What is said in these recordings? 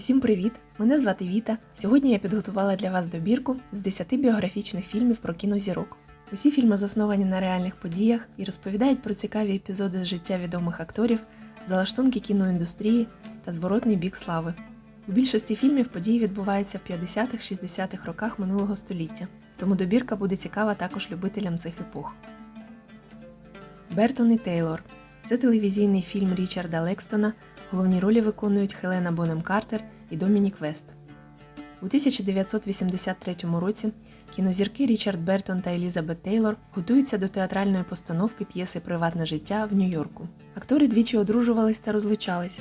Усім привіт! Мене звати Віта. Сьогодні я підготувала для вас добірку з 10 біографічних фільмів про кінозірок. Усі фільми засновані на реальних подіях і розповідають про цікаві епізоди з життя відомих акторів, залаштунки кіноіндустрії та зворотний бік слави. У більшості фільмів події відбуваються в 50-60-х роках минулого століття, тому добірка буде цікава також любителям цих епох. Бертон і Тейлор це телевізійний фільм Річарда Лекстона. Головні ролі виконують Хелена Бонем Картер і Домінік Вест. У 1983 році кінозірки Річард Бертон та Елізабет Тейлор готуються до театральної постановки п'єси Приватне життя в Нью-Йорку. Актори двічі одружувались та розлучались,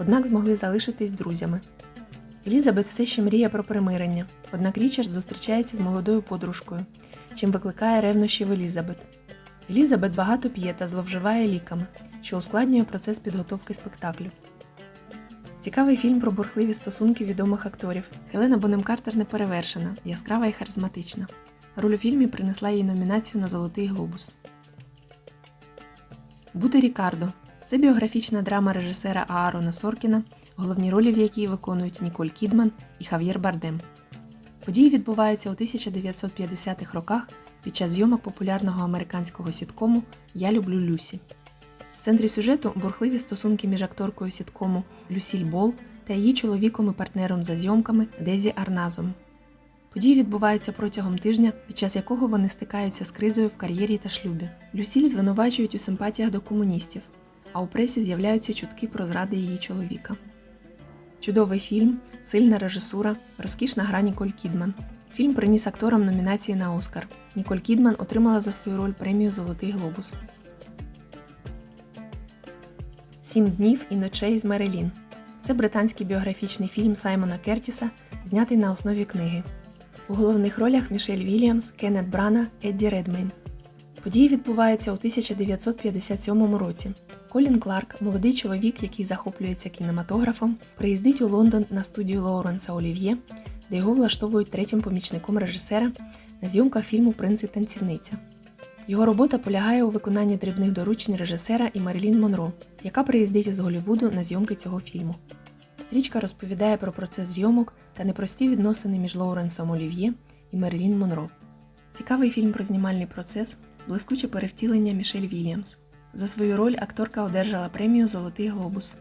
однак змогли залишитись друзями. Елізабет все ще мріє про примирення, однак Річард зустрічається з молодою подружкою, чим викликає ревнощі в Елізабет. Елізабет багато п'є та зловживає ліками, що ускладнює процес підготовки спектаклю. Цікавий фільм про бурхливі стосунки відомих акторів. Хелена Бонем Картер не перевершена, яскрава і харизматична. Роль у фільмі принесла їй номінацію на Золотий глобус. Бути Рікардо це біографічна драма режисера Аарона Соркіна, головні ролі в якій виконують Ніколь Кідман і Хав'єр Бардем. Події відбуваються у 1950-х роках під час зйомок популярного американського сіткому Я люблю Люсі. В центрі сюжету бурхливі стосунки між акторкою сіткому Люсіль Бол та її чоловіком і партнером за зйомками Дезі Арназом. Події відбуваються протягом тижня, під час якого вони стикаються з кризою в кар'єрі та шлюбі. Люсіль звинувачують у симпатіях до комуністів, а у пресі з'являються чутки про зради її чоловіка. Чудовий фільм, сильна режисура, розкішна гра Ніколь Кідман. Фільм приніс акторам номінації на Оскар. Ніколь Кідман отримала за свою роль премію Золотий глобус. Сім днів і ночей з Мерелін. Це британський біографічний фільм Саймона Кертіса, знятий на основі книги. У головних ролях Мішель Вільямс, Кеннет Брана, Едді Редмейн. Події відбуваються у 1957 році. Колін Кларк, молодий чоловік, який захоплюється кінематографом, приїздить у Лондон на студію Лоуренса Олів'є, де його влаштовують третім помічником режисера на зйомках фільму Принц і танцівниця. Його робота полягає у виконанні дрібних доручень режисера і Марілін Монро, яка приїздить із Голлівуду на зйомки цього фільму. Стрічка розповідає про процес зйомок та непрості відносини між Лоуренсом Олів'є і Марілін Монро. Цікавий фільм про знімальний процес, блискуче перевтілення Мішель Вільямс. За свою роль акторка одержала премію Золотий глобус.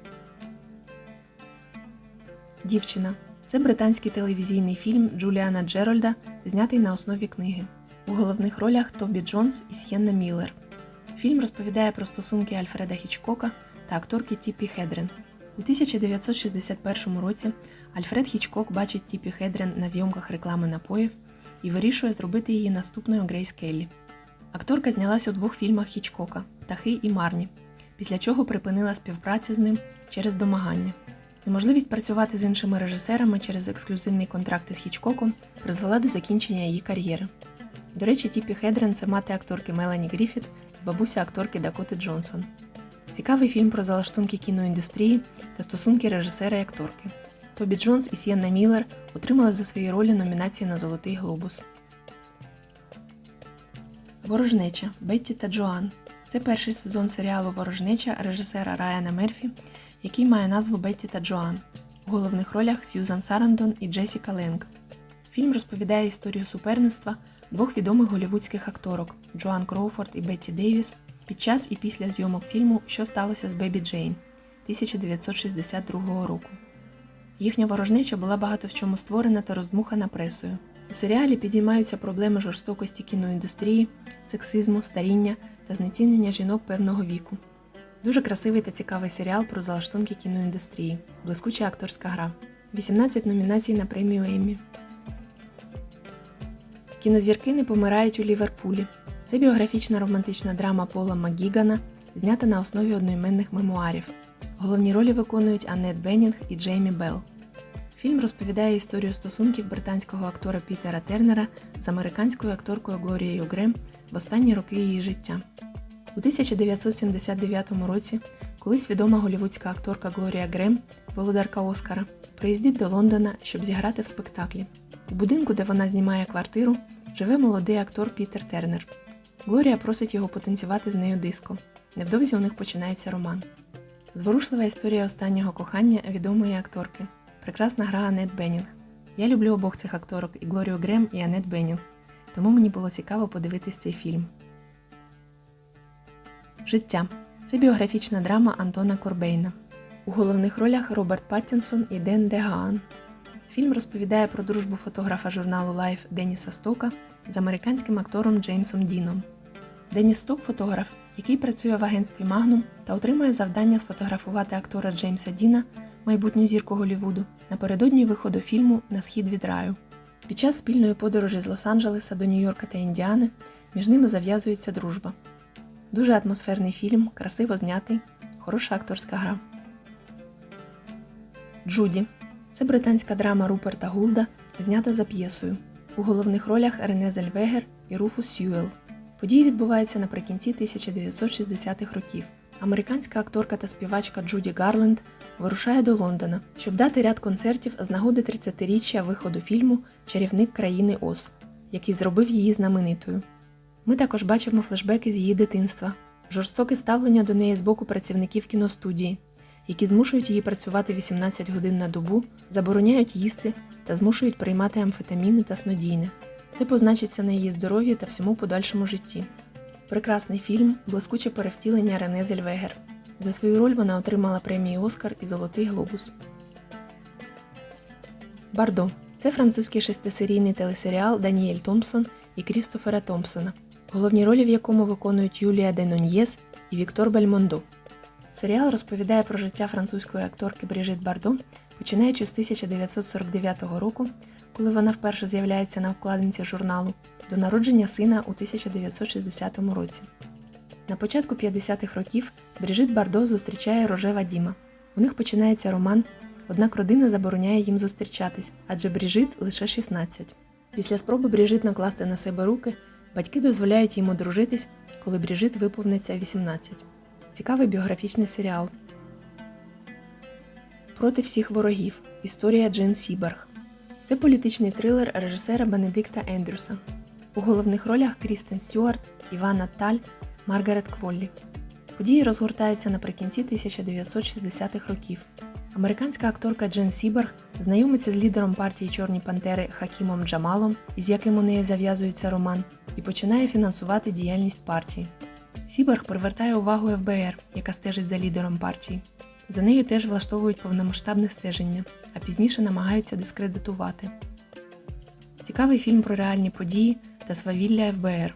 Дівчина це британський телевізійний фільм Джуліана Джерольда, знятий на основі книги. У головних ролях Тобі Джонс і С'єнна Міллер. Фільм розповідає про стосунки Альфреда Хічкока та акторки Тіпі Хедрен. У 1961 році Альфред Хічкок бачить Тіпі Хедрен на зйомках реклами напоїв і вирішує зробити її наступною Грейс Келлі. Акторка знялась у двох фільмах Хічкока Птахи і Марні, після чого припинила співпрацю з ним через домагання. Неможливість працювати з іншими режисерами через ексклюзивний контракт із Хічкоком призвела до закінчення її кар'єри. До речі, Тіпі Хедрен це мати акторки Мелані Гріфіт і бабуся акторки Дакоти Джонсон. Цікавий фільм про залаштунки кіноіндустрії та стосунки режисера і акторки. Тобі Джонс і Сієнна Міллер отримали за свої ролі номінації на Золотий глобус. Ворожнеча Бетті та Джоан. Це перший сезон серіалу Ворожнеча режисера Райана Мерфі, який має назву Бетті та Джоан. У головних ролях Сьюзан Сарандон і Джесіка Ленг. Фільм розповідає історію суперництва двох відомих голівудських акторок Джоан Кроуфорд і Бетті Дейвіс під час і після зйомок фільму Що сталося з Бебі Джейн 1962 року. Їхня ворожнеча була багато в чому створена та роздмухана пресою. У серіалі підіймаються проблеми жорстокості кіноіндустрії, сексизму, старіння та знецінення жінок певного віку. Дуже красивий та цікавий серіал про залаштунки кіноіндустрії, блискуча акторська гра. 18 номінацій на премію Еммі. Кінозірки не помирають у Ліверпулі. Це біографічна романтична драма Пола Макгігана, знята на основі одноіменних мемуарів. Головні ролі виконують Аннет Беннінг і Джеймі Белл. Фільм розповідає історію стосунків британського актора Пітера Тернера з американською акторкою Глорією Грем в останні роки її життя. У 1979 році колись відома голівудська акторка Глорія Грем, володарка Оскара, приїздить до Лондона, щоб зіграти в спектаклі. У будинку, де вона знімає квартиру, живе молодий актор Пітер Тернер. Глорія просить його потанцювати з нею диско. Невдовзі у них починається роман. Зворушлива історія останнього кохання відомої акторки. прекрасна гра Анет Беннінг. Я люблю обох цих акторок і Глорію Грем, і Анет Беннінг, тому мені було цікаво подивитись цей фільм. Життя це біографічна драма Антона Корбейна. У головних ролях Роберт Паттінсон і Ден Дегаан. Фільм розповідає про дружбу фотографа журналу Life Деніса Стока з американським актором Джеймсом Діном. Деніс Сток фотограф, який працює в агентстві Magnum та отримує завдання сфотографувати актора Джеймса Діна, майбутню зірку Голлівуду, напередодні виходу фільму На схід від раю. Під час спільної подорожі з Лос-Анджелеса до Нью-Йорка та Індіани між ними зав'язується дружба. Дуже атмосферний фільм, красиво знятий, хороша акторська гра. Джуді це британська драма Руперта Гулда, знята за п'єсою. У головних ролях Рене Зельвегер і Руфус Сьюел. Події відбуваються наприкінці 1960-х років. Американська акторка та співачка Джуді Гарленд вирушає до Лондона, щоб дати ряд концертів з нагоди 30-річчя виходу фільму Чарівник країни Оз, який зробив її знаменитою. Ми також бачимо флешбеки з її дитинства, жорстоке ставлення до неї з боку працівників кіностудії, які змушують її працювати 18 годин на добу, забороняють їсти та змушують приймати амфетаміни та снодійне. Це позначиться на її здоров'ї та всьому подальшому житті. Прекрасний фільм, блискуче перевтілення Рене Зельвегер. За свою роль вона отримала премії Оскар і Золотий Глобус. Бардо це французький шестисерійний телесеріал Даніель Томпсон і Крістофера Томпсона, головні ролі в якому виконують Юлія Деноньєс і Віктор Бельмондо. Серіал розповідає про життя французької акторки Бріжит Бардо, починаючи з 1949 року, коли вона вперше з'являється на обкладинці журналу, до народження сина у 1960 році. На початку 50-х років Бріжит Бардо зустрічає Роже Вадіма. У них починається роман, однак родина забороняє їм зустрічатись, адже Бріжит лише 16. Після спроби Бріжит накласти на себе руки, батьки дозволяють їм одружитись, коли Бріжит виповниться 18. Цікавий біографічний серіал. Проти всіх ворогів. Історія Джен Сіберг. Це політичний трилер режисера Бенедикта Ендрюса. У головних ролях Крістен Стюарт, Івана Таль, Маргарет Кволлі. Події розгортаються наприкінці 1960-х років. Американська акторка Джен Сіберг знайомиться з лідером партії Чорні Пантери Хакімом Джамалом, із яким у неї зав'язується роман, і починає фінансувати діяльність партії. Сіберг привертає увагу ФБР, яка стежить за лідером партії. За нею теж влаштовують повномасштабне стеження, а пізніше намагаються дискредитувати. Цікавий фільм про реальні події та свавілля ФБР.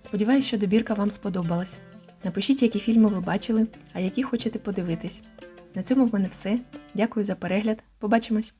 Сподіваюсь, що добірка вам сподобалась. Напишіть, які фільми ви бачили, а які хочете подивитись. На цьому в мене все. Дякую за перегляд. Побачимось!